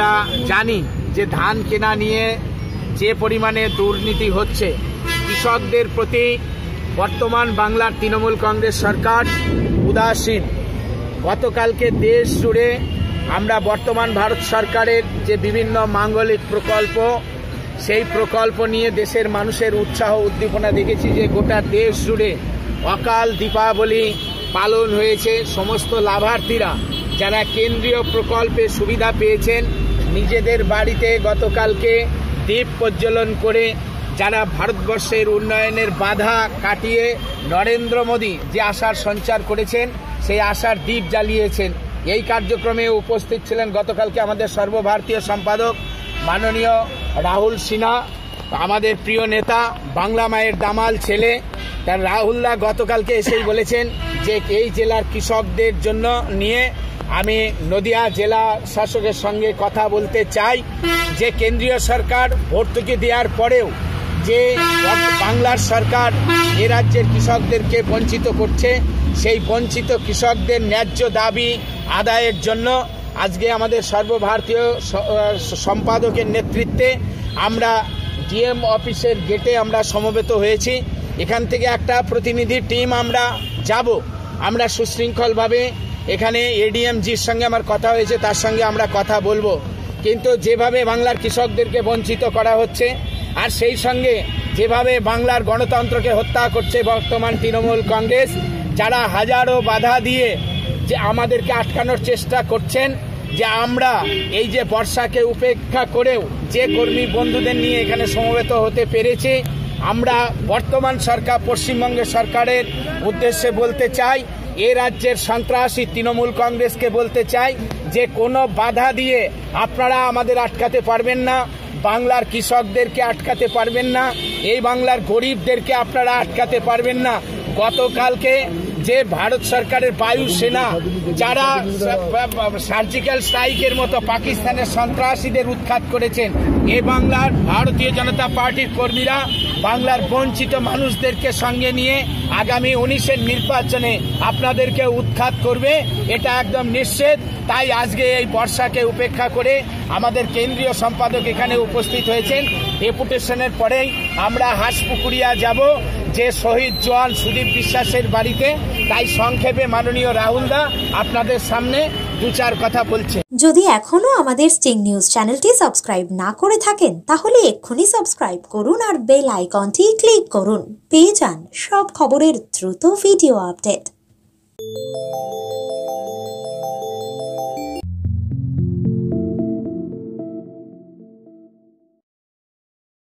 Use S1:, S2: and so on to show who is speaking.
S1: আমরা জানি যে ধান কেনা নিয়ে যে পরিমাণে দুর্নীতি হচ্ছে, কৃষকদের প্রতি বর্তমান বাংলার তৃণমূল কংগ্রেস সরকার উদাসীন। গতকালকে দেশ জুড়ে আমরা বর্তমান ভারত সরকারের যে বিভিন্ন মাঙ্গলিক প্রকল্প, সেই প্রকল্প নিয়ে দেশের মানুষের উৎসাহ উদ্দীপনা দেখেছি যে গোটা দেশ জুড়ে অকাল দীপাবলি পালন হয়েছে। সমস্ত লাভার্থীরা, যারা কেন্দ্রীয় প্রকল্পে সুবিধা পেয়েছেন নিজেদের বাড়িতে গতকালকে দ্বীপ প্রজ্বলন করে যারা ভারতবর্ষের উন্নয়নের বাধা কাটিয়ে নরেন্দ্র মোদী যে আশার সঞ্চার করেছেন, সেই আশার দ্বীপ জ্বালিয়েছেন। এই কার্যক্রমে উপস্থিত ছিলেন গতকালকে আমাদের সর্বভারতীয় সম্পাদক মাননীয় রাহুল সিনহা, আমাদের প্রিয় নেতা, বাংলা মায়ের দামাল ছেলে, তার রাহুলদা গতকালকে এসেই বলেছেন যে এই জেলার কৃষকদের জন্য নিয়ে আমি নদিয়া জেলা শাসকের সঙ্গে কথা বলতে চাই যে কেন্দ্রীয় সরকার ভর্তুকি দেওয়ার পরেও যে বাংলার সরকার এ রাজ্যের কৃষকদেরকে বঞ্চিত করছে, সেই বঞ্চিত কৃষকদের ন্যায্য দাবি আদায়ের জন্য আজকে আমাদের সর্বভারতীয় সম্পাদকের নেতৃত্বে আমরা ডিএম অফিসের গেটে আমরা সমবেত হয়েছি। এখান থেকে একটা প্রতিনিধি টিম আমরা যাব। আমরা সুশৃঙ্খলভাবে এখানে এডিএমজির সঙ্গে আমার কথা হয়েছে, তার সঙ্গে আমরা কথা বলব। কিন্তু যেভাবে বাংলার কৃষকদেরকে বঞ্চিত করা হচ্ছে, আর সেই সঙ্গে যেভাবে বাংলার গণতন্ত্রকে হত্যা করছে বর্তমান তৃণমূল কংগ্রেস, যারা হাজারো বাধা দিয়ে যে আমাদেরকে আটকানোর চেষ্টা করছেন, যে আমরা এই যে বর্ষাকে উপেক্ষা করেও যে কর্মী বন্ধুদের নিয়ে এখানে সমবেত হতে পেরেছি, আমরা বর্তমান সরকার পশ্চিমবঙ্গের সরকারের উদ্দেশ্যে বলতে চাই এ রাজ্যের সন্ত্রাসী তৃণমূল কংগ্রেসকে বলতে চাই যে কোনো বাধা দিয়ে আপনারা আমাদের আটকাতে পারবেন না, বাংলার কৃষকদেরকে আটকাতে পারবেন না, এই বাংলার গরিবদেরকে আপনারা আটকাতে পারবেন না। গতকালকে যে ভারত সরকারের বায়ুসেনা যারা সার্জিক্যাল স্ট্রাইকের মতো পাকিস্তানের সন্ত্রাসীদের উৎখাত করেছেন, এ বাংলার ভারতীয় জনতা পার্টির কর্মীরা, বাংলার বঞ্চিত মানুষদেরকে সঙ্গে নিয়ে আগামী উনিশের নির্বাচনে আপনাদেরকে উৎখাত করবে, এটা একদম নিশ্চিত। তাই আজকে এই বর্ষাকে উপেক্ষা করে আমাদের কেন্দ্রীয় সম্পাদক এখানে উপস্থিত হয়েছেন। ডেপুটেশনের পরেই আমরা হাঁসপুকুরিয়া যাব, যে শহীদ জওয়ান সুদীপ বিশ্বাসের বাড়িতে। তাই সংক্ষেপে মাননীয় রাহুলদা আপনাদের সামনে দু চার কথা বলছে।
S2: যদি এখনও আমাদের স্টিং নিউজ চ্যানেলটি সাবস্ক্রাইব না করে থাকেন, তাহলে এক্ষুনি সাবস্ক্রাইব করুন আর বেল আইকনটি ক্লিক করুন। পেয়ে যান সব খবরের দ্রুত ভিডিও আপডেট